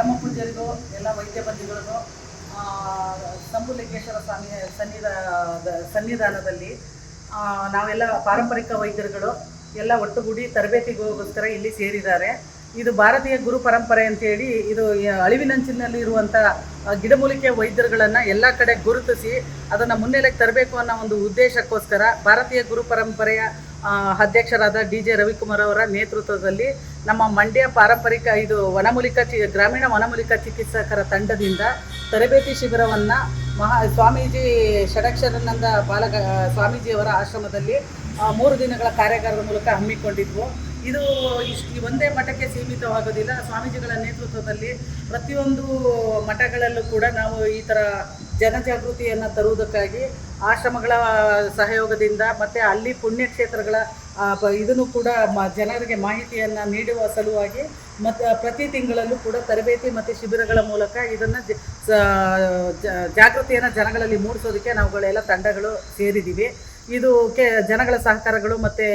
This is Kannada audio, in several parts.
ಪರಮ ಎಲ್ಲ ವೈದ್ಯ ಬಂಧುಗಳಿಗೂ ಸಂಬುಲಿಂಗೇಶ್ವರ ಸ್ವಾಮಿ ಸನ್ನಿಧ, ಸನ್ನಿಧಾನದಲ್ಲಿ ನಾವೆಲ್ಲ ಪಾರಂಪರಿಕ ವೈದ್ಯರುಗಳು ಎಲ್ಲ ಒಟ್ಟುಗೂಡಿ ತರಬೇತಿಗೋಸ್ಕರ ಇಲ್ಲಿ ಸೇರಿದ್ದಾರೆ. ಇದು ಭಾರತೀಯ ಗುರು ಪರಂಪರೆ ಅಂತೇಳಿ ಇದು ಅಳಿವಿನಂಚಿನಲ್ಲಿ ಇರುವಂಥ ಗಿಡಮೂಲಿಕೆ ವೈದ್ಯರುಗಳನ್ನು ಎಲ್ಲ ಕಡೆ ಗುರುತಿಸಿ ಅದನ್ನು ಮುನ್ನೆಲೆಗೆ ತರಬೇಕು ಅನ್ನೋ ಒಂದು ಉದ್ದೇಶಕ್ಕೋಸ್ಕರ ಭಾರತೀಯ ಗುರು ಪರಂಪರೆಯ ಅಧ್ಯಕ್ಷರಾದ ಡಿ ಜೆ ರವಿಕುಮಾರ್ ಅವರ ನೇತೃತ್ವದಲ್ಲಿ ನಮ್ಮ ಮಂಡ್ಯ ಪಾರಂಪರಿಕ ಇದು ವನಮೂಲಿಕ ಚಿ, ಗ್ರಾಮೀಣ ವನಮೂಲಿಕ ಚಿಕಿತ್ಸಕರ ತಂಡದಿಂದ ತರಬೇತಿ ಶಿಬಿರವನ್ನು ಮಹಾ, ಸ್ವಾಮೀಜಿ ಷಡಕ್ಷರಾನಂದ ಬಾಲಕ ಸ್ವಾಮೀಜಿಯವರ ಆಶ್ರಮದಲ್ಲಿ ಮೂರು ದಿನಗಳ ಕಾರ್ಯಾಗಾರದ ಮೂಲಕ ಹಮ್ಮಿಕೊಂಡಿದ್ವು. ಇದು ಇಷ್ಟು ಒಂದೇ ಮಠಕ್ಕೆ ಸೀಮಿತವಾಗೋದಿಲ್ಲ. ಸ್ವಾಮೀಜಿಗಳ ನೇತೃತ್ವದಲ್ಲಿ ಪ್ರತಿಯೊಂದು ಮಠಗಳಲ್ಲೂ ಕೂಡ ನಾವು ಈ ಥರ ಜನಜಾಗೃತಿಯನ್ನು ತರುವುದಕ್ಕಾಗಿ ಆಶ್ರಮಗಳ ಸಹಯೋಗದಿಂದ ಮತ್ತು ಅಲ್ಲಿ ಪುಣ್ಯಕ್ಷೇತ್ರಗಳ ಇದನ್ನು ಕೂಡ ಮ, ಜನರಿಗೆ ಮಾಹಿತಿಯನ್ನು ನೀಡುವ ಸಲುವಾಗಿ ಮತ್ತು ಪ್ರತಿ ತಿಂಗಳಲ್ಲೂ ಕೂಡ ತರಬೇತಿ ಮತ್ತು ಶಿಬಿರಗಳ ಮೂಲಕ ಇದನ್ನು ಜಾಗೃತಿಯನ್ನು ಜನಗಳಲ್ಲಿ ಮೂಡಿಸೋದಕ್ಕೆ ನಾವುಗಳೆಲ್ಲ ತಂಡಗಳು ಸೇರಿದ್ದೀವಿ ಇದು ಕೆ, ಜನಗಳ ಸಹಕಾರಗಳು ಮತ್ತು,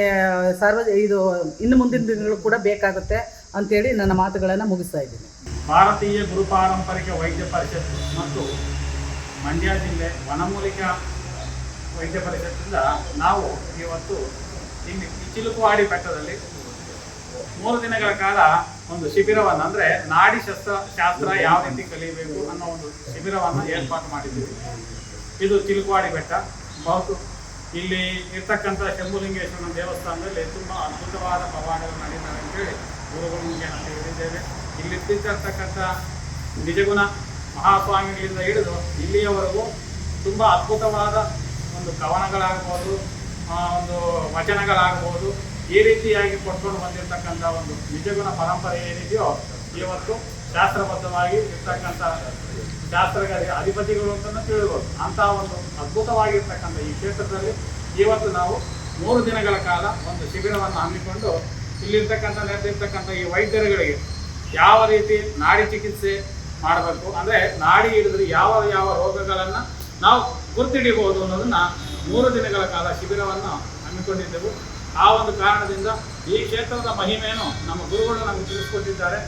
ಸಾರ್ವ, ಇದು ಇನ್ನು ಮುಂದಿನ ದಿನಗಳು ಕೂಡ ಬೇಕಾಗುತ್ತೆ ಅಂತೇಳಿ ನನ್ನ ಮಾತುಗಳನ್ನು ಮುಗಿಸ್ತಾ ಇದ್ದೀನಿ. ಭಾರತೀಯ ಗುರು ಪಾರಂಪರಿಕ ವೈದ್ಯ ಪರಿಷತ್ ಮತ್ತು ಮಂಡ್ಯ ಜಿಲ್ಲೆ ವನಮೂಲಿಕ ವೈದ್ಯ ಪರಿಷತ್ತಿಂದ ನಾವು ಇವತ್ತು ಇಲ್ಲಿ ಚಿಲುಕುವಾಡಿ ಬೆಟ್ಟದಲ್ಲಿ ಮೂರು ದಿನಗಳ ಕಾಲ ಒಂದು ಶಿಬಿರವನ್ನು ಅಂದರೆ ನಾಡಿ ಶಸ್ತ್ರ ಶಾಸ್ತ್ರ ಯಾವ ರೀತಿ ಕಲಿಯಬೇಕು ಅನ್ನೋ ಒಂದು ಶಿಬಿರವನ್ನು ಏರ್ಪಾಟು ಮಾಡಿದ್ದೀವಿ. ಇದು ಚಿಲುಕುವಾಡಿ ಬೆಟ್ಟ. ಬಹುತು ಇಲ್ಲಿ ಇರ್ತಕ್ಕಂಥ ಶಂಭುಲಿಂಗೇಶ್ವರನ ದೇವಸ್ಥಾನದಲ್ಲಿ ತುಂಬ ಅದ್ಭುತವಾದ ಪವಾಡಗಳು ನಡೀತಾರೆ ಅಂತೇಳಿ ಗುರುಗಳ ನಾವು ಹೇಳಿದ್ದೇವೆ ಇಲ್ಲಿ ಇರ್ತಕ್ಕಂಥ ನಿಜಗುಣ ಮಹಾಸ್ವಾಮಿಗಳಿಂದ ಹಿಡಿದು ಇಲ್ಲಿಯವರೆಗೂ ತುಂಬ ಅದ್ಭುತವಾದ ಒಂದು ಕವನಗಳಾಗ್ಬೋದು ಒಂದು ವಚನಗಳಾಗ್ಬೋದು ಈ ರೀತಿಯಾಗಿ ಕೊಟ್ಕೊಂಡು ಬಂದಿರತಕ್ಕಂಥ ಒಂದು ನಿಜಗುಣ ಪರಂಪರೆ ಏನಿದೆಯೋ ಇವತ್ತು ಶಾಸ್ತ್ರಬದ್ಧವಾಗಿ ಇರ್ತಕ್ಕಂಥ ಶಾಸ್ತ್ರಗಳಿಗೆ ಅಧಿಪತಿಗಳು ಅಂತಲೂ ತಿಳಿಬೋದು. ಅಂತಹ ಒಂದು ಅದ್ಭುತವಾಗಿರ್ತಕ್ಕಂಥ ಈ ಕ್ಷೇತ್ರದಲ್ಲಿ ಇವತ್ತು ನಾವು ಮೂರು ದಿನಗಳ ಕಾಲ ಒಂದು ಶಿಬಿರವನ್ನು ಹಮ್ಮಿಕೊಂಡು ಇಲ್ಲಿರ್ತಕ್ಕಂಥ, ನೆರೆದಿರ್ತಕ್ಕಂಥ ಈ ವೈದ್ಯರುಗಳಿಗೆ ಯಾವ ರೀತಿ ನಾಡಿ ಚಿಕಿತ್ಸೆ ಮಾಡಬೇಕು. ಅಂದರೆ ನಾಡಿ ಹಿಡಿದ್ರೆ ಯಾವ ಯಾವ ರೋಗಗಳನ್ನು ನಾವು ಗುರ್ತಿಡಿಬಹುದು ಅನ್ನೋದನ್ನ ಮೂರು ದಿನಗಳ ಕಾಲ ಶಿಬಿರವನ್ನು ಹಮ್ಮಿಕೊಂಡಿದ್ದೆವು. ಆ ಒಂದು ಕಾರಣದಿಂದ ಈ ಕ್ಷೇತ್ರದ ಮಹಿಮೆಯನ್ನು ನಮ್ಮ ಗುರುಗಳು ನಮಗೆ ತಿಳಿಸ್ಕೊಟ್ಟಿದ್ದಾರೆ.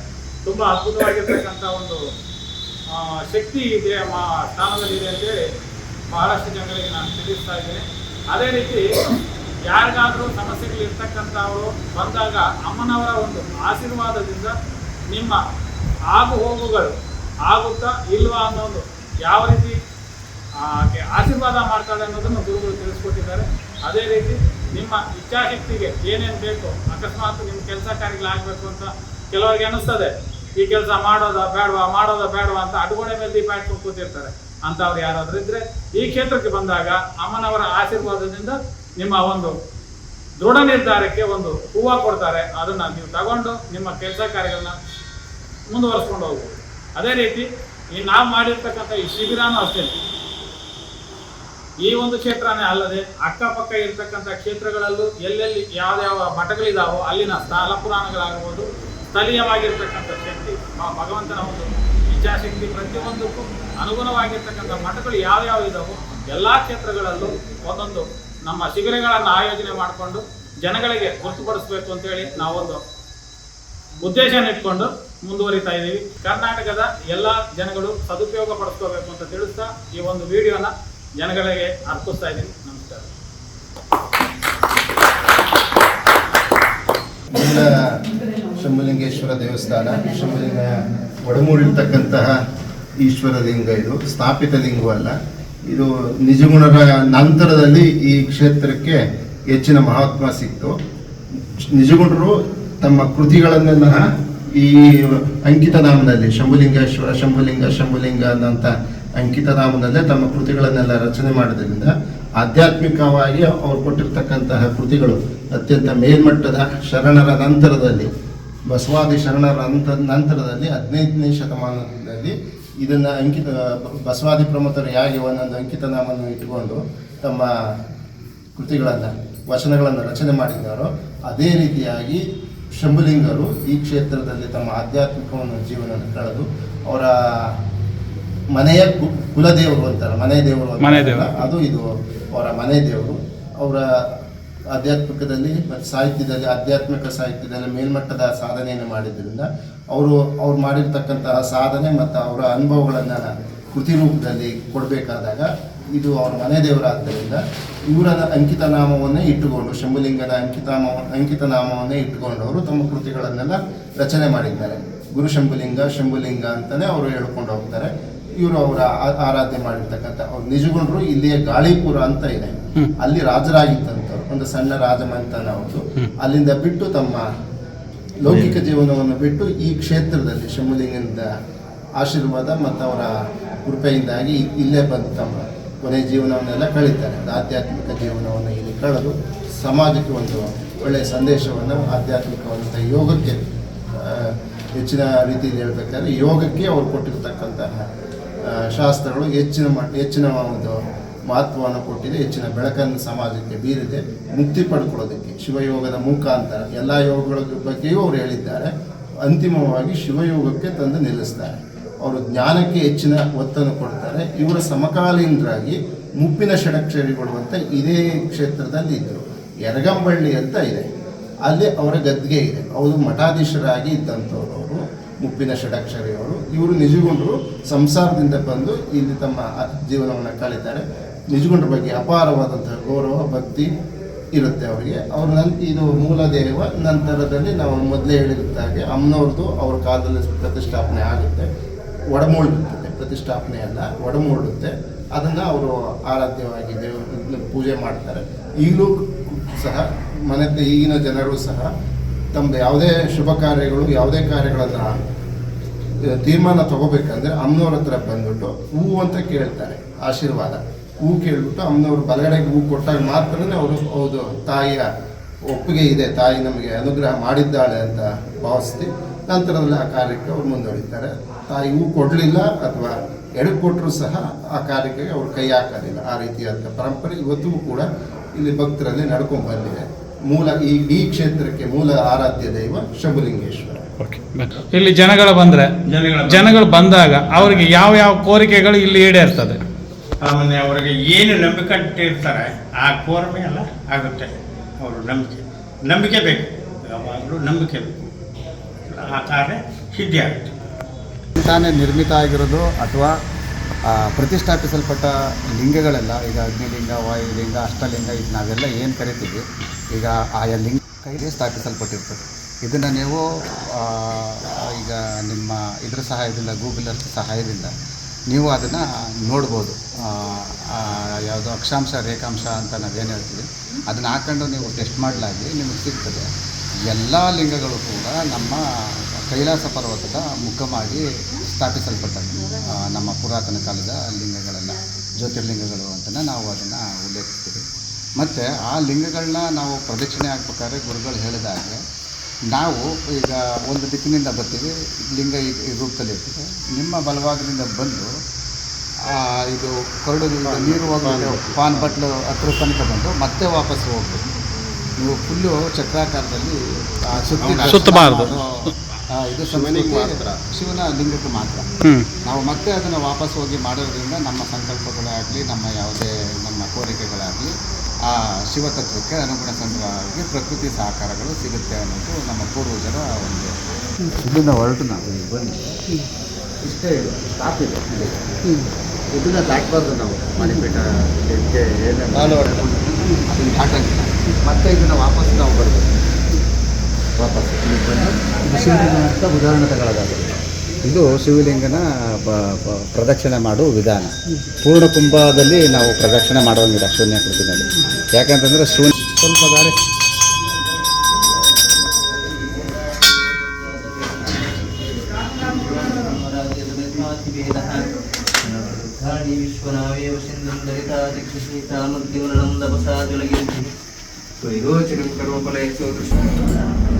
ತುಂಬ ಅದ್ಭುತವಾಗಿರ್ತಕ್ಕಂಥ ಒಂದು ಶಕ್ತಿ ಇದೆ, ಮಾ ಸ್ಥಾನದಲ್ಲಿದೆ ಅಂತೇಳಿ ಬಹಳಷ್ಟು ಜನಗಳಿಗೆ ನಾನು ತಿಳಿಸ್ತಾ ಇದ್ದೇನೆ. ಅದೇ ರೀತಿ ಯಾರಿಗಾದರೂ ಸಮಸ್ಯೆಗಳು ಇರ್ತಕ್ಕಂಥವರು ಬಂದಾಗ ಅಮ್ಮನವರ ಒಂದು ಆಶೀರ್ವಾದದಿಂದ ನಿಮ್ಮ ಆಗು ಹೋಗುಗಳು ಆಗುತ್ತಾ ಇಲ್ವಾ ಅನ್ನೋದು ಯಾವ ರೀತಿ ಆಕೆ ಆಶೀರ್ವಾದ ಮಾಡ್ತಾಳೆ ಅನ್ನೋದನ್ನು ಗುರುಗಳು ತಿಳಿಸ್ಕೊಟ್ಟಿದ್ದಾರೆ. ಅದೇ ರೀತಿ ನಿಮ್ಮ ಇಚ್ಛಾಶಕ್ತಿಗೆ ಏನೇನು ಬೇಕು ಅಕಸ್ಮಾತ್ ನಿಮ್ಮ ಕೆಲಸ ಕಾರ್ಯಗಳಾಗಬೇಕು ಅಂತ ಕೆಲವರಿಗೆ ಅನಿಸ್ತದೆ. ಈ ಕೆಲಸ ಮಾಡೋದ ಬೇಡವಾ ಮಾಡೋದ ಬೇಡವಾ ಅಂತ ಅಡುಗೊಣೆ ಮೇಲೆ ದೀಪ ಇಟ್ಕೊಂಡು ಕೂತಿರ್ತಾರೆ. ಅಂಥವ್ರು ಯಾರಾದರೂ ಇದ್ರೆ ಈ ಕ್ಷೇತ್ರಕ್ಕೆ ಬಂದಾಗ ಅಮ್ಮನವರ ಆಶೀರ್ವಾದದಿಂದ ನಿಮ್ಮ ಒಂದು ದೃಢ ನಿರ್ಧಾರಕ್ಕೆ ಒಂದು ಹೂವು ಕೊಡ್ತಾರೆ. ಅದನ್ನ ನೀವು ತಗೊಂಡು ನಿಮ್ಮ ಕೆಲಸ ಕಾರ್ಯಗಳನ್ನ ಮುಂದುವರಿಸ್ಕೊಂಡು ಹೋಗ್ಬೋದು. ಅದೇ ರೀತಿ ಈ ನಾವು ಮಾಡಿರ್ತಕ್ಕಂಥ ಈ ಶಿಬಿರನೂ ಅಷ್ಟೇ. ಈ ಒಂದು ಕ್ಷೇತ್ರನೇ ಅಲ್ಲದೆ ಅಕ್ಕಪಕ್ಕ ಇರತಕ್ಕಂಥ ಕ್ಷೇತ್ರಗಳಲ್ಲೂ ಎಲ್ಲೆಲ್ಲಿ ಯಾವ್ಯಾವ ಮಠಗಳಿದಾವೋ ಅಲ್ಲಿನ ಸ್ಥಳ ಪುರಾಣಗಳಾಗಬಹುದು, ಸ್ಥಳೀಯವಾಗಿರ್ತಕ್ಕಂಥ ಶಕ್ತಿ ಭಗವಂತನ ಒಂದು ಇಚ್ಛಾಶಕ್ತಿ ಪ್ರತಿಯೊಂದಕ್ಕೂ ಅನುಗುಣವಾಗಿರ್ತಕ್ಕಂಥ ಮಠಗಳು ಯಾವ್ಯಾವ ಇದಾವೋ ಎಲ್ಲ ಕ್ಷೇತ್ರಗಳಲ್ಲೂ ಒಂದೊಂದು ನಮ್ಮ ಶಿಬಿರಗಳನ್ನು ಆಯೋಜನೆ ಮಾಡಿಕೊಂಡು ಜನಗಳಿಗೆ ಗೊತ್ತುಪಡಿಸ್ಬೇಕು ಅಂತೇಳಿ ನಾವೊಂದು ಉದ್ದೇಶನ ಇಟ್ಕೊಂಡು ಮುಂದುವರಿತಾ ಇದ್ದೀವಿ. ಕರ್ನಾಟಕದ ಎಲ್ಲ ಜನಗಳು ಸದುಪಯೋಗ ಪಡಿಸ್ಕೋಬೇಕು ಅಂತ ತಿಳಿಸ್ತಾ ಈ ಒಂದು ವಿಡಿಯೋನ ಜನಗಳಿಗೆ ಅರ್ಪಿಸ್ತಾ ಇದ್ದೀನಿ. ನಮಸ್ಕಾರ. ಶಂಭುಲಿಂಗೇಶ್ವರ ದೇವಸ್ಥಾನ, ಶಂಭುಲಿಂಗ ಒಡಮೂಡಿರ್ತಕ್ಕಂತಹ ಈಶ್ವರ ಲಿಂಗ ಇದು. ಸ್ಥಾಪಿತ ಲಿಂಗವಲ್ಲ ಇದು ನಿಜಗುಣರ ನಂತರದಲ್ಲಿ ಈ ಕ್ಷೇತ್ರಕ್ಕೆ ಹೆಚ್ಚಿನ ಮಹತ್ವ ಸಿಕ್ತು. ನಿಜಗುಣರು ತಮ್ಮ ಕೃತಿಗಳನ್ನೆಲ್ಲ ಈ ಅಂಕಿತ ನಾಮದಲ್ಲಿ ಶಂಭುಲಿಂಗೇಶ್ವರ ಶಂಭುಲಿಂಗ ಶಂಭುಲಿಂಗ ಅನ್ನಂತ ಅಂಕಿತ ನಾಮದಲ್ಲೇ ತಮ್ಮ ಕೃತಿಗಳನ್ನೆಲ್ಲ ರಚನೆ ಮಾಡೋದ್ರಿಂದ ಆಧ್ಯಾತ್ಮಿಕವಾಗಿ ಅವ್ರು ಕೊಟ್ಟಿರ್ತಕ್ಕಂತಹ ಕೃತಿಗಳು ಅತ್ಯಂತ ಮೇಲ್ಮಟ್ಟದ ಶರಣರ ನಂತರದಲ್ಲಿ, ಬಸವಾದಿ ಶರಣರ ನಂತ, ನಂತರದಲ್ಲಿ ಹದಿನೈದನೇ ಶತಮಾನದಲ್ಲಿ ಇದನ್ನ ಅಂಕಿತ, ಬಸವಾದಿ ಪ್ರಮುಖರು ಹೇಗೆ ಒಂದೊಂದು ಅಂಕಿತ ನಾಮನ್ನು ಇಟ್ಟುಕೊಂಡು ತಮ್ಮ ಕೃತಿಗಳನ್ನು, ವಚನಗಳನ್ನು ರಚನೆ ಮಾಡಿದ್ದಾರೋ, ಅದೇ ರೀತಿಯಾಗಿ ಶಂಭುಲಿಂಗರು ಈ ಕ್ಷೇತ್ರದಲ್ಲಿ ತಮ್ಮ ಆಧ್ಯಾತ್ಮಿಕವನ್ನು ಜೀವನ ಕಳೆದು ಅವರ ಮನೆಯ ಕು- ಕುಲದೇವರು ಅಂತಾರೆ ಮನೆ ದೇವರು ಮನೆ ದೇವರು. ಅದು ಇದು ಅವರ ಮನೆ ದೇವರು ಅವರ ಆಧ್ಯಾತ್ಮಿಕದಲ್ಲಿ ಮತ್ತು ಸಾಹಿತ್ಯದಲ್ಲಿ ಆಧ್ಯಾತ್ಮಿಕ ಸಾಹಿತ್ಯದಲ್ಲಿ ಮೇಲ್ಮಟ್ಟದ ಸಾಧನೆಯನ್ನು ಮಾಡಿದ್ದರಿಂದ ಅವರು ಅವ್ರು ಮಾಡಿರ್ತಕ್ಕಂತಹ ಸಾಧನೆ ಮತ್ತು ಅವರ ಅನುಭವಗಳನ್ನು ಕೃತಿ ರೂಪದಲ್ಲಿ ಕೊಡಬೇಕಾದಾಗ ಇದು ಅವರ ಮನೆ ದೇವರಾದ್ದರಿಂದ ಇವರ ಅಂಕಿತ ನಾಮವನ್ನೇ ಇಟ್ಟುಕೊಂಡು ಶಂಭುಲಿಂಗನ ಅಂಕಿತ ಅಂಕಿತ ನಾಮವನ್ನೇ ಇಟ್ಟುಕೊಂಡು ಅವರು ತಮ್ಮ ಕೃತಿಗಳನ್ನೆಲ್ಲ ರಚನೆ ಮಾಡಿದ್ದಾರೆ. ಗುರು ಶಂಭುಲಿಂಗ ಶಂಭುಲಿಂಗ ಅಂತಾನೆ ಅವರು ಹೇಳ್ಕೊಂಡು ಹೋಗ್ತಾರೆ. ಇವರು ಅವರ ಆರಾಧನೆ ಮಾಡಿರ್ತಕ್ಕಂಥ ಅವ್ರು ನಿಜಗೊಂಡ್ರು ಇಲ್ಲಿಯ ಗಾಳಿಪುರ ಅಂತ ಇದೆ. ಅಲ್ಲಿ ರಾಜರಾಗಿದ್ದಂಥವ್ರು ಒಂದು ಸಣ್ಣ ರಾಜಮಂತನ ಅವರು ಅಲ್ಲಿಂದ ಬಿಟ್ಟು ತಮ್ಮ ಲೌಕಿಕ ಜೀವನವನ್ನು ಬಿಟ್ಟು ಈ ಕ್ಷೇತ್ರದಲ್ಲಿ ಶಂಭುಲಿಂಗದ ಆಶೀರ್ವಾದ ಮತ್ತು ಅವರ ಕೃಪೆಯಿಂದಾಗಿ ಇಲ್ಲೇ ಬಂದು ತಮ್ಮ ಕೊನೆ ಜೀವನವನ್ನೆಲ್ಲ ಕಳೀತಾರೆ. ಒಂದು ಆಧ್ಯಾತ್ಮಿಕ ಜೀವನವನ್ನು ಇಲ್ಲಿ ಕಳೆದು ಸಮಾಜಕ್ಕೆ ಒಂದು ಒಳ್ಳೆಯ ಸಂದೇಶವನ್ನು ಆಧ್ಯಾತ್ಮಿಕವಾದಂಥ ಯೋಗಕ್ಕೆ ಹೆಚ್ಚಿನ ರೀತಿಯಲ್ಲಿ ಹೇಳಬೇಕಾದ್ರೆ ಯೋಗಕ್ಕೆ ಅವರು ಕೊಟ್ಟಿರ್ತಕ್ಕಂತಹ ಶಾಸ್ತ್ರಗಳು ಹೆಚ್ಚಿನ ಹೆಚ್ಚಿನ ಒಂದು ಮಹತ್ವವನ್ನು ಕೊಟ್ಟಿದೆ. ಹೆಚ್ಚಿನ ಬೆಳಕನ್ನು ಸಮಾಜಕ್ಕೆ ಬೀರಿದೆ. ಮುಕ್ತಿ ಪಡ್ಕೊಳ್ಳೋದಕ್ಕೆ, ಶಿವಯೋಗದ ಮುಖಾಂತರ ಎಲ್ಲ ಯೋಗಗಳ ಬಗ್ಗೆಯೂ ಅವರು ಹೇಳಿದ್ದಾರೆ. ಅಂತಿಮವಾಗಿ ಶಿವಯೋಗಕ್ಕೆ ತಂದು ನಿಲ್ಲಿಸ್ತಾರೆ. ಅವರು ಜ್ಞಾನಕ್ಕೆ ಹೆಚ್ಚಿನ ಒತ್ತನ್ನು ಕೊಡ್ತಾರೆ. ಇವರ ಸಮಕಾಲೀನರಾಗಿ ಮುಪ್ಪಿನ ಷಡಕ್ಷರಿಗಳು ಅಂತ ಇದೇ ಕ್ಷೇತ್ರದಲ್ಲಿ ಇದ್ದರು. ಎರಗಂಬಳ್ಳಿ ಅಂತ ಇದೆ. ಅಲ್ಲಿ ಅವರ ಗದ್ಗೆ ಇದೆ. ಅವರು ಮಠಾಧೀಶರಾಗಿ ಇದ್ದಂಥವ್ರು ಅವರು, ಮುಪ್ಪಿನ ಷಡಕ್ಷರಿಯವರು ಇವರು ನಿಜಗೊಂಡರು ಸಂಸಾರದಿಂದ ಬಂದು ಇಲ್ಲಿ ತಮ್ಮ ಜೀವನವನ್ನು ಕಳೀತಾರೆ ನಿಜಗೊಂಡ್ರ ಬಗ್ಗೆ ಅಪಾರವಾದಂತಹ ಗೌರವ, ಭಕ್ತಿ ಇರುತ್ತೆ ಅವರಿಗೆ. ಅವ್ರ ನನ್, ಇದು ಮೂಲ ದೇವ ನಂತರದಲ್ಲಿ ನಾವು ಮೊದಲೇ ಹೇಳಿದ ಹಾಗೆ ಅಮ್ಮನವ್ರದ್ದು ಅವ್ರ ಕಾಲದಲ್ಲಿ ಪ್ರತಿಷ್ಠಾಪನೆ ಆಗುತ್ತೆ. ಒಡಮೂಡುತ್ತದೆ ಪ್ರತಿಷ್ಠಾಪನೆ ಅಲ್ಲ, ಒಡಮೂಡುತ್ತೆ. ಅದನ್ನು ಅವರು ಆರಾಧ್ಯವಾಗಿ ದೇವ, ಪೂಜೆ ಮಾಡ್ತಾರೆ. ಈಗಲೂ ಸಹ, ಮನೆ, ಈಗಿನ ಜನರು ಸಹ ತಮ್ಮದು ಯಾವುದೇ ಶುಭ ಕಾರ್ಯಗಳು, ಯಾವುದೇ ಕಾರ್ಯಗಳನ್ನು ತೀರ್ಮಾನ ತಗೋಬೇಕಂದ್ರೆ ಅಮ್ಮನವ್ರ ಹತ್ರ ಬಂದ್ಬಿಟ್ಟು ಹೂವು ಅಂತ ಕೇಳ್ತಾರೆ, ಆಶೀರ್ವಾದ. ಹೂ ಕೇಳ್ಬಿಟ್ಟು ಅಮ್ಮನವ್ರು ಬಲಗಡೆಗೆ ಹೂ ಕೊಟ್ಟಾಗ ಮಾತ್ರನೇ ಅವರು, ಹೌದು, ತಾಯಿಯ ಒಪ್ಪಿಗೆ ಇದೆ, ತಾಯಿ ನಮಗೆ ಅನುಗ್ರಹ ಮಾಡಿದ್ದಾಳೆ ಅಂತ ಭಾವಿಸ್ತಿ ನಂತರದಲ್ಲಿ ಆ ಕಾರ್ಯಕ್ಕೆ ಅವ್ರು ಮುಂದುವರಿತಾರೆ. ತಾಯಿ ಹೂ ಕೊಡಲಿಲ್ಲ ಅಥವಾ ಎಡೆ ಕೊಟ್ಟರು ಸಹ ಆ ಕಾರ್ಯಕ್ಕೆ ಅವರು ಕೈ ಹಾಕೋದಿಲ್ಲ ಆ ರೀತಿಯಾದ ಪರಂಪರೆ ಇವತ್ತಿಗೂ ಕೂಡ ಇಲ್ಲಿ ಭಕ್ತರಲ್ಲಿ ನಡ್ಕೊಂಡು ಬಂದಿದೆ ಮೂಲ ಈ ಈ ಕ್ಷೇತ್ರಕ್ಕೆ ಮೂಲ ಆರಾಧ್ಯ ದೈವ ಶಂಭುಲಿಂಗೇಶ್ವರ ಇಲ್ಲಿ ಜನಗಳು ಬಂದ್ರೆ ಜನಗಳ ಜನಗಳು ಬಂದಾಗ ಅವರಿಗೆ ಯಾವ ಯಾವ ಕೋರಿಕೆಗಳು ಇಲ್ಲಿ ಈಡೇರ್ತದೆ? ಆಮೇಲೆ ಅವರಿಗೆ ಏನು ನಂಬಿಕೆ ಇಟ್ಟಿರ್ತಾರೆ ಆ ಕೋರ್ಮೆ ಎಲ್ಲ ಆಗುತ್ತೆ. ಅವರು ನಂಬಿಕೆ ನಂಬಿಕೆ ಬೇಕು. ಯಾವಾಗಲೂ ನಂಬಿಕೆ ಬೇಕು. ಆ ಕಾರ್ಯ ಸಿದ್ಧಿ ಆಗುತ್ತೆ. ತಾನೇ ನಿರ್ಮಿತ ಆಗಿರೋದು ಅಥವಾ ಪ್ರತಿಷ್ಠಾಪಿಸಲ್ಪಟ್ಟ ಲಿಂಗಗಳೆಲ್ಲ, ಈಗ ಅಗ್ನಿಲಿಂಗ, ವಾಯುಲಿಂಗ, ಅಷ್ಟಲಿಂಗ, ಇದು ನಾವೆಲ್ಲ ಏನು ಕರಿತೀವಿ, ಈಗ ಆಯಾ ಲಿಂಗ ಕೈಲಿ ಸ್ಥಾಪಿಸಲ್ಪಟ್ಟಿರ್ತದೆ. ಇದನ್ನು ನೀವು ಈಗ ನಿಮ್ಮ ಇದ್ರ ಸಹಾಯದಿಂದ ಗೂಗಲ್ ಅರ್ಥ ಸಹಾಯದಿಂದ ನೀವು ಅದನ್ನು ನೋಡ್ಬೋದು. ಯಾವುದು ಅಕ್ಷಾಂಶ, ರೇಖಾಂಶ ಅಂತ ನಾವೇನು ಹೇಳ್ತೀವಿ, ಅದನ್ನು ಹಾಕ್ಕೊಂಡು ನೀವು ಟೆಸ್ಟ್ ಮಾಡಲಾಗಿ ನಿಮಗೆ ಸಿಗ್ತದೆ. ಎಲ್ಲ ಲಿಂಗಗಳು ಕೂಡ ನಮ್ಮ ಕೈಲಾಸ ಪರ್ವತದ ಮುಖವಾಗಿ ಸ್ಥಾಪಿಸಲ್ಪಟ್ಟದ್ದು ನಮ್ಮ ಪುರಾತನ ಕಾಲದ ಲಿಂಗಗಳೆಲ್ಲ ಜ್ಯೋತಿರ್ಲಿಂಗಗಳು ಅಂತಲೇ ನಾವು ಅದನ್ನು ಉಲ್ಲೇಖಿಸ್ತೀವಿ. ಮತ್ತು ಆ ಲಿಂಗಗಳನ್ನ ನಾವು ಪ್ರದಕ್ಷಿಣೆ ಹಾಕ್ಬೇಕಾದ್ರೆ ಗುರುಗಳು ಹೇಳಿದ ಹಾಗೆ ನಾವು ಈಗ ಒಂದು ದಿಕ್ಕಿನಿಂದ ಬರ್ತೀವಿ ಲಿಂಗ ಈ ರೂಪದಲ್ಲಿ ಇರ್ತದೆ. ನಿಮ್ಮ ಬಲಭಾಗದಿಂದ ಬಂದು ಇದು ಕೊರಡು ನೀರು ಹೋಗೋ ಪಾನ್ ಬಟ್ಲು ಹತ್ರ ತನಕ ಬಂದು ಮತ್ತೆ ವಾಪಸ್ ಹೋಗ್ಬೋದು ನೀವು ಫುಲ್ಲು ಚಕ್ರಾಕಾರದಲ್ಲಿ ಸುತ್ತಬಾರ್ದು. ಇದು ಸಂಸ್ಕೃತಿ ಶಿವನ ಲಿಂಗಕ್ಕೆ ಮಾತ್ರ. ನಾವು ಮತ್ತೆ ಅದನ್ನು ವಾಪಸ್ ಹೋಗಿ ಮಾಡೋದ್ರಿಂದ ನಮ್ಮ ಸಂಕಲ್ಪಗಳಾಗ್ಲಿ ನಮ್ಮ ಯಾವುದೇ ನಮ್ಮ ಕೋರಿಕೆಗಳಾಗಲಿ ಆ ಶಿವತತ್ವಕ್ಕೆ ಅನುಗುಣವಾಗಿ ಪ್ರಕೃತಿ ಸಹಕಾರಗಳು ಸಿಗುತ್ತೆ ಅನ್ನೋದು ನಮ್ಮ ಪೂರ್ವಜರ ಒಂದು ಇಲ್ಲಿಂದ ಹೊರಟು ನಾವು ಬನ್ನಿ. ಇಷ್ಟೇ ಇದು ಸ್ಟಾಪ್ ಇದೆ. ಇದನ್ನ ದಾಟಬಾರ್ದು ನಾವು. ಏನು ಅದನ್ನು ದಾಟಂಗಿಲ್ಲ ಮತ್ತೆ ಇದನ್ನು ವಾಪಸ್ ನಾವು ಬರಬೇಕು. ವಾಪಸ್ ಇಲ್ಲಿಗೆ ಬಂದು ಇದು ಶಿವಲಿಂಗ ಅಂತ ಉದಾಹರಣೆ ತಗೊಳ್ಳೋದಾಗುತ್ತೆ ಇದು ಶಿವಲಿಂಗನ ಪ್ರದಕ್ಷಿಣೆ ಮಾಡುವ ವಿಧಾನ. ಪೂರ್ಣ ಕುಂಭದಲ್ಲಿ ನಾವು ಪ್ರದಕ್ಷಿಣೆ ಮಾಡುವಂಗಿಲ್ಲ ಶೂನ್ಯ ಕೃತಿನಲ್ಲಿ ಯಾಕಂತಂದ್ರೆ ಶೂನ್ಯ ಸ್ವಲ್ಪ ದಾರಿ. ಧಾರಣಿ ವಿಶ್ವನಾವೇವ ಸಿಂಧುಂ ದಲಿತಾ ದಿಕ್ಷಸೀತಾಮಗ್ನಿವರ್ಣಂ ದಪಸಾ ಜಲಗಿರಿಭಿಃ ತ್ವಯೋಚನಂ ಕರ್ಮಫಲಯಸೋ ತಾಯಿ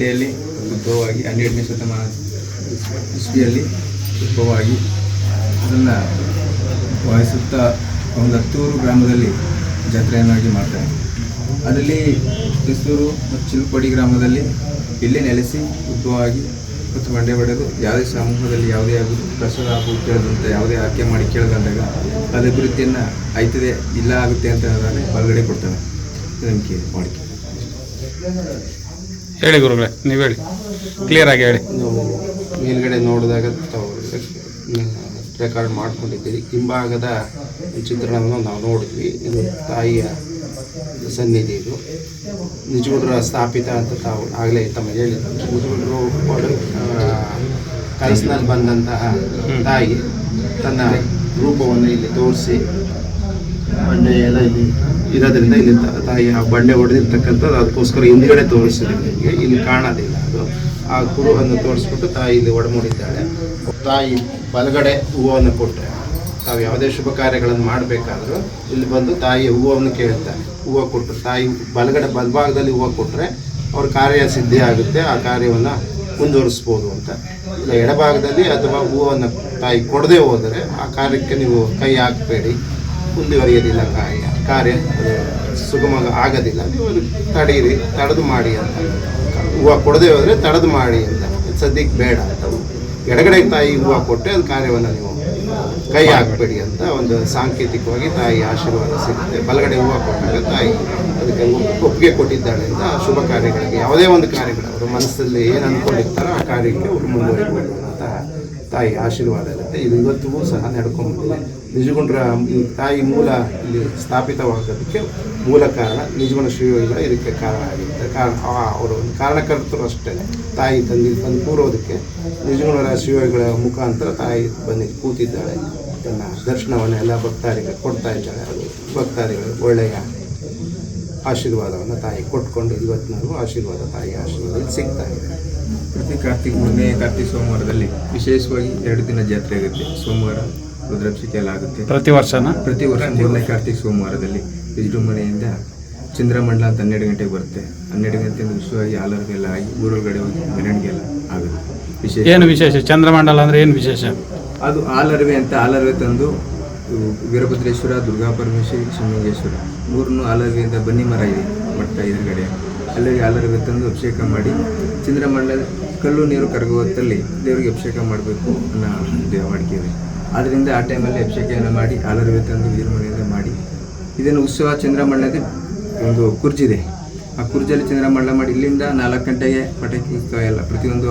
ಮಂಡ್ಯದಲ್ಲಿ ಉದ್ಭವವಾಗಿ, ಹನ್ನೆರಡನೇ ಶತಮಾನ ಇಸ್ವಿಯಲ್ಲಿ ಉದ್ಭವವಾಗಿ ಅದನ್ನು ವಾಯಿಸುತ್ತಾ ಒಂದು ಹತ್ತೂರು ಗ್ರಾಮದಲ್ಲಿ ಜಾತ್ರೆಯನ್ನಾಗಿ ಮಾಡ್ತಾರೆ. ಅದರಲ್ಲಿ ಕಿಸ್ತೂರು ಮತ್ತು ಚಿಲ್ಕೋಡಿ ಗ್ರಾಮದಲ್ಲಿ ಇಲ್ಲೇ ನೆಲೆಸಿ ಉದ್ಭವವಾಗಿ ಮತ್ತು ಮಂಡ್ಯ ಬಡಿದು ಯಾವುದೇ ಸಮೂಹದಲ್ಲಿ ಯಾವುದೇ ಆಗುದು ಪ್ರಸಾದ ಆಗುವ ಕೇಳಿದಂಥ ಯಾವುದೇ ಆಯ್ಕೆ ಮಾಡಿ ಕೇಳದಂದಾಗ ಅದು ಅಭಿವೃದ್ಧಿಯನ್ನು ಆಯ್ತದೆ, ಇಲ್ಲ ಆಗುತ್ತೆ ಅಂತ ಹೇಳಿದ್ರೆ ಬಲಗಡೆ ಕೊಡ್ತಾನೆ ನಂಬಿಕೆ ಮಾಡಿಕೆ ಹೇಳಿ ಗುರುಗಳೇ ನೀವು ಹೇಳಿ. ಕ್ಲಿಯರ್ ಆಗಿ ಹೇಳಿ. ನಾವು ಮೇಲ್ಗಡೆ ನೋಡಿದಾಗ ತಾವು ರೆಕಾರ್ಡ್ ಮಾಡ್ಕೊಂಡಿದ್ದೀರಿ. ಹಿಂಭಾಗದ ಚಿತ್ರಣವನ್ನು ನಾವು ನೋಡಿದ್ವಿ. ಇದು ತಾಯಿಯ ಸನ್ನಿಧಿ ಇದು. ನಿಜಗುಡ್ರ ಸ್ಥಾಪಿತ ಅಂತ ತಾವು ಆಗಲೇ ತಮ್ಮ ಹೇಳಿದ್ರು. ನಿಜಗುಡ್ರು ಕನಸಿನಲ್ಲಿ ಬಂದಂತಹ ತಾಯಿ ತನ್ನ ರೂಪವನ್ನು ಇಲ್ಲಿ ತೋರಿಸಿ ಬಂಡೆ ಎಲ್ಲ ಇಲ್ಲಿ ಇರೋದ್ರಿಂದ ಇಲ್ಲಿ ತಾಯಿ ಆ ಬಂಡೆ ಹೊಡೆದಿರ್ತಕ್ಕಂಥದ್ದು ಅದಕ್ಕೋಸ್ಕರ ಹಿಂದ್ಗಡೆ ನಿಮಗೆ. ಇಲ್ಲಿ ಕಾಣೋದಿಲ್ಲ ಅದು. ಆ ಕುರುವನ್ನು ತೋರಿಸ್ಬಿಟ್ಟು ತಾಯಿ ಇಲ್ಲಿ ಒಡಮೂಡಿದ್ದಾಳೆ. ತಾಯಿ ಬಲಗಡೆ ಹೂವನ್ನು ಕೊಟ್ಟರೆ ತಾವು ಯಾವುದೇ ಶುಭ ಕಾರ್ಯಗಳನ್ನು ಮಾಡಬೇಕಾದ್ರೂ ಇಲ್ಲಿ ಬಂದು ತಾಯಿಯ ಹೂವನ್ನು ಕೇಳ್ತಾರೆ ಹೂವು ಕೊಟ್ಟರು ತಾಯಿ ಬಲಗಡೆ ಬಲಭಾಗದಲ್ಲಿ ಹೂವು ಕೊಟ್ಟರೆ ಅವ್ರ ಕಾರ್ಯ ಸಿದ್ಧಿ ಆಗುತ್ತೆ, ಆ ಕಾರ್ಯವನ್ನು ಮುಂದುವರಿಸ್ಬೋದು ಅಂತ. ಇಲ್ಲ ಎಡಭಾಗದಲ್ಲಿ ಅಥವಾ ಹೂವನ್ನು ತಾಯಿ ಕೊಡದೆ ಹೋದರೆ ಆ ಕಾರ್ಯಕ್ಕೆ ನೀವು ಕೈ ಹಾಕಬೇಡಿ. ಮುಂದುವರಿಯೋದಿಲ್ಲ ಕಾರ್ಯ. ಕಾರ್ಯ ಸುಗಮ ಆಗೋದಿಲ್ಲ. ನೀವು ತಡೀರಿ, ತಡೆದು ಮಾಡಿ ಅಂತ ಹೂವು ಕೊಡದೆ ಹೋದರೆ ತಡೆದು ಮಾಡಿ ಅಂತ. ಸದ್ಯಕ್ಕೆ ಬೇಡ ಅಂತ ಎಡಗಡೆ ತಾಯಿ ಹೂವು ಕೊಟ್ಟರೆ ಅದು ಕಾರ್ಯವನ್ನು ನೀವು ಕೈ ಹಾಕಬೇಡಿ ಅಂತ ಒಂದು ಸಾಂಕೇತಿಕವಾಗಿ ತಾಯಿ ಆಶೀರ್ವಾದ ಸಿಗುತ್ತೆ. ಬಲಗಡೆ ಹೂವು ಕೊಟ್ಟಾಗ ತಾಯಿ ಅದಕ್ಕೆ ಒಪ್- ಒಪ್ಪಿಗೆ ಕೊಟ್ಟಿದ್ದಾಳೆ ಅಂತ ಶುಭ ಕಾರ್ಯಗಳಿಗೆ, ಯಾವುದೇ ಒಂದು ಕಾರ್ಯಗಳು ಅವರು ಮನಸ್ಸಲ್ಲಿ ಏನು ಅಂದ್ಕೊಂಡಿರ್ತಾರೋ ಆ ಕಾರ್ಯಕ್ಕೆ ಅವರು ಮುಂದುವರಿಬೋದು ಅಂತ ತಾಯಿ ಆಶೀರ್ವಾದ ಇರುತ್ತೆ. ಇದು ಇವತ್ತಿಗೂ ಸಹ ನಡ್ಕೊಂಡ್ಬಂದಿದೆ. ನಿಜಗುಂಡ್ರ ಈ ತಾಯಿ ಮೂಲ ಇಲ್ಲಿ ಸ್ಥಾಪಿತವಾಗೋದಕ್ಕೆ ಮೂಲ ಕಾರಣ ನಿಜಗುಣ ಶ್ರೀಗಳ ಇದಕ್ಕೆ ಕಾರಣ ಆಗಿರುತ್ತೆ. ಕಾರಣ ಅವರು ಒಂದು ಕಾರಣಕರ್ತರು ಅಷ್ಟೇ. ತಾಯಿ ತಂದು ಬಂದು ಕೂರೋದಕ್ಕೆ ನಿಜಗುಣರ ಶ್ರೀಗಳ ಮುಖಾಂತರ ತಾಯಿ ಬಂದು ಕೂತಿದ್ದಾಳೆ. ತನ್ನ ದರ್ಶನವನ್ನು ಎಲ್ಲ ಭಕ್ತಾದಿಗಳು ಕೊಡ್ತಾ ಇದ್ದಾಳೆ. ಅದು ಭಕ್ತಾದಿಗಳು ಒಳ್ಳೆಯ ಆಶೀರ್ವಾದವನ್ನು ತಾಯಿ ಕೊಟ್ಕೊಂಡು ಇವತ್ತಿನವರೆಗೂ ಆಶೀರ್ವಾದ ತಾಯಿ ಆಶೀರ್ವಾದ ಸಿಗ್ತಾ ಇದೆ. ಪ್ರತಿ ಕಾರ್ತಿಕ್ ಮೂರನೇ ಕಾರ್ತಿಕ್ ಸೋಮವಾರದಲ್ಲಿ ವಿಶೇಷವಾಗಿ ಎರಡು ದಿನ ಜಾತ್ರೆ ಆಗುತ್ತೆ. ಸೋಮವಾರ ರುದ್ರಾಭಿಷೇಕ ಎಲ್ಲ ಆಗುತ್ತೆ ಪ್ರತಿ ವರ್ಷನ? ಪ್ರತಿ ವರ್ಷ ಮೂರನೇ ಕಾರ್ತಿಕ್ ಸೋಮವಾರದಲ್ಲಿ ವಿಜೃಂಭಣೆಯಿಂದ ಚಂದ್ರಮಂಡಲ ಅಂತ ಹನ್ನೆರಡು ಗಂಟೆಗೆ ಬರುತ್ತೆ. ಹನ್ನೆರಡು ಗಂಟೆಯಿಂದ ವಿಶ್ವವಾಗಿ ಆಲರ್ಗೆಲ್ಲ ಆಗಿ ಊರೊಳಗಡೆ ಹೋಗಿ ಮೆರವಣಿಗೆ ಎಲ್ಲ ಆಗುತ್ತೆ. ವಿಶೇಷ. ಏನು ವಿಶೇಷ? ಚಂದ್ರಮಂಡಲ ಅಂದ್ರೆ ಏನು ವಿಶೇಷ? ಅದು ಆಲರ್ವೆ ಅಂತ ಆಲರ್ವೆ ತಂದು ವೀರಭದ್ರೇಶ್ವರ ದುರ್ಗಾ ಪರಮೇಶ್ವರಿ ಶಿವಲಿಂಗೇಶ್ವರ ಮೂರನ್ನು ಆಲರ್ವೆಯಿಂದ ಬನ್ನಿ ಮರ ಇದೆ ಮಟ್ಟ ಎದುರುಗಡೆ. ಅಲ್ಲಿಗೆ ಆಲರ್ವೆ ತಂದು ಅಭಿಷೇಕ ಮಾಡಿ ಚಂದ್ರಮಂಡಲ ಕಲ್ಲು ನೀರು ಕರಗುವತ್ತಲ್ಲಿ ದೇವರಿಗೆ ಅಭಿಷೇಕ ಮಾಡಬೇಕು ಅನ್ನೋ ದೇವಾಡಿಕೆ ಇದೆ. ಆದ್ದರಿಂದ ಆ ಟೈಮಲ್ಲಿ ಅಭಿಷೇಕವನ್ನು ಮಾಡಿ ಆಲರ್ವೆ ತಂದು ವಿಜೃಂಭಣೆಯಿಂದ ಮಾಡಿ. ಇದನ್ನು ಉತ್ಸವ ಚಂದ್ರಮಣ್ಣದ ಒಂದು ಕುರ್ಜಿದೆ. ಆ ಕುರ್ಜಲ್ಲಿ ಚಂದ್ರಮಣ್ಣ ಮಾಡಿ, ಇಲ್ಲಿಂದ ನಾಲ್ಕು ಗಂಟೆಗೆ ಪಟಾಕಿ ಉತ್ಸವ ಎಲ್ಲ, ಪ್ರತಿಯೊಂದು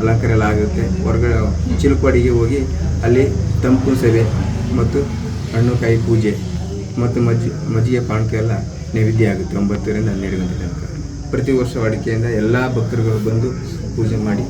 ಅಲಂಕಾರ ಎಲ್ಲ ಆಗುತ್ತೆ. ಹೊರಗಡೆ ಚಿಲುಕವಾಡಿಗೆ ಹೋಗಿ ಅಲ್ಲಿ ತಂಪು ಸೇವೆ ಮತ್ತು ಹಣ್ಣು, ಕಾಯಿ ಪೂಜೆ ಮತ್ತು ಮಜ್ಜಿ, ಮಜ್ಜಿಗೆ, ಪಾನಕ ಎಲ್ಲ ನೈವೇದ್ಯ ಆಗುತ್ತೆ ಒಂಬತ್ತರಿಂದ ಹನ್ನೆರಡು ಗಂಟೆ ತನಕ. ಪ್ರತಿ ವರ್ಷ ಅಡಿಕೆಯಿಂದ ಎಲ್ಲ ಭಕ್ತರುಗಳು ಬಂದು ಪೂಜೆ ಮಾಡಿ